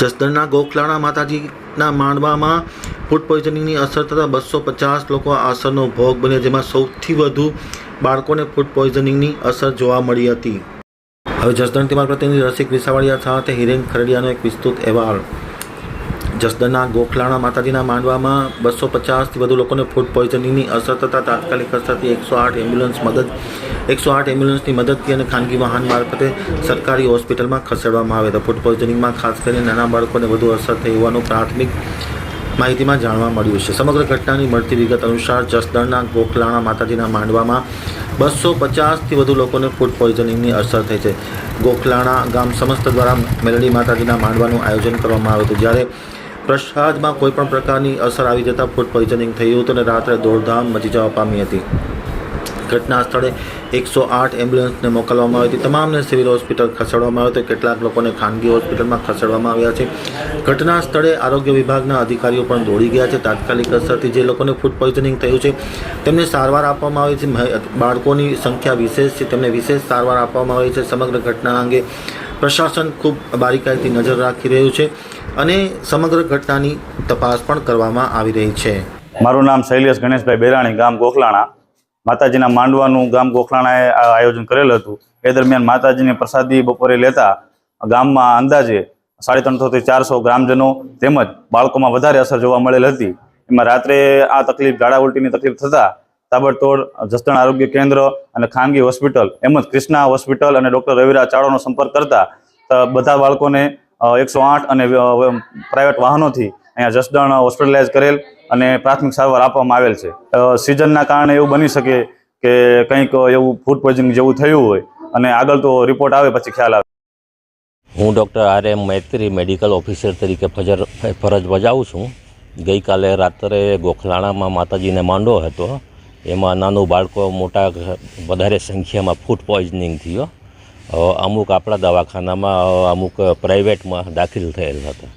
જસદણના ગોખલાણા માતાજીના માંડવામાં ફૂડ પોઈઝનિંગની અસર થતાં બસો પચાસ લોકો આ અસરનો ભોગ બન્યા, જેમાં સૌથી વધુ બાળકોને ફૂડ પોઈઝનિંગની અસર જોવા મળી હતી. હવે જસદણથી મારા પ્રતિનિધિ રસિક વિસાવાડિયા સાથે હિરેન ખરડિયાનો એક વિસ્તૃત અહેવાલ. જસદણના ગોખલાણા માતાજીના માંડવામાં બસો પચાસથી વધુ લોકોને ફૂડ પોઈઝનિંગની અસર થતાં તાત્કાલિક અસરથી એકસો આઠ એમ્બ્યુલન્સ મદદ એકસો આઠ એમ્બ્યુલન્સની મદદથી અને ખાનગી વાહન મારફતે સરકારી હોસ્પિટલમાં ખસેડવામાં આવે તો ફૂડ પોઈઝનિંગમાં ખાસ કરીને નાના બાળકોને વધુ અસર થઈ હોવાનું પ્રાથમિક માહિતીમાં જાણવા મળ્યું છે. સમગ્ર ઘટનાની મળતી વિગત અનુસાર જસદણના ગોખલાણા માતાજીના માંડવામાં બસો પચાસથી વધુ લોકોને ફૂડ પોઈઝનિંગની અસર થઈ છે. ગોખલાણા ગામ સમસ્ત દ્વારા મેલડી માતાજીના માંડવાનું આયોજન કરવામાં આવ્યું હતું. જ્યારે પ્રસાદમાં કોઈ પણ પ્રકારની અસર આવી જતાં ફૂડ પોઈઝનિંગ થયું હતું અને રાત્રે દોડધામ મચી જવા પામી હતી. ઘટના સ્થળે એકસો આઠ એમ્બ્યુલન્સને મોકલવામાં આવી હતી. તમામને સિવિલ હોસ્પિટલ ખસેડવામાં આવ્યો હતો. કેટલાક લોકોને ખાનગી હોસ્પિટલમાં ખસેડવામાં આવ્યા છે. ઘટના સ્થળે આરોગ્ય વિભાગના અધિકારીઓ પણ દોડી ગયા છે. તાત્કાલિક અસરથી જે લોકોને ફૂડ પોઈઝનિંગ થયું છે, તેમને સારવાર આપવામાં આવી છે. બાળકોની સંખ્યા વિશેષ છે. તેમને વિશેષ સારવાર આપવામાં આવી છે. સમગ્ર ઘટના અંગે પ્રશાસન ખૂબ બારીકાઈથી નજર રાખી રહ્યું છે અને સમગ્ર ઘટનાની તપાસ પણ કરવામાં આવી રહી છે. મારું નામ શૈલેષ ગણેશભાઈ બેરાણી, ગામ ગોખલાણા. માતાજીના માંડવાનું ગામ ગોખલાણાએ આ આયોજન કરેલ હતું. એ દરમિયાન માતાજીની પ્રસાદી બપોરે લેતા ગામમાં અંદાજે સાડી ત્રણસોથી ચારસો ગ્રામજનો તેમજ બાળકોમાં વધારે અસર જોવા મળેલ હતી. એમાં રાત્રે આ તકલીફ ઝાડા ઉલટીની તકલીફ થતાં તાબડતોડ જસદણ આરોગ્ય કેન્દ્ર અને ખાનગી હોસ્પિટલ, એમ જ ક્રિષ્ના હોસ્પિટલ અને ડૉક્ટર રવિરા ચાળોનો સંપર્ક કરતા બધા બાળકોને એકસો આઠ અને પ્રાઇવેટ વાહનોથી અહીંયા જસદણ હોસ્પિટલાઇઝ કરેલ અને પ્રાથમિક સારવાર આપવામાં આવેલ છે. સિઝનના કારણે એવું બની શકે કે કંઈક એવું ફૂડ પોઈઝનિંગ જેવું થયું હોય અને આગળ તો રિપોર્ટ આવે પછી ખ્યાલ આવે. હું doctor R M Maitri medical officer તરીકે ફજર, ફરજ બજાવું છું. ગઈકાલે રાત્રે ગોખલાણામાં માતાજીને માંડો હતો. એમાં નાનું બાળકો મોટા વધારે સંખ્યામાં ફૂડ પોઈઝનિંગ થયો. અમુક આપણા દવાખાનામાં અમુક પ્રાઇવેટમાં દાખલ થયેલ હતા.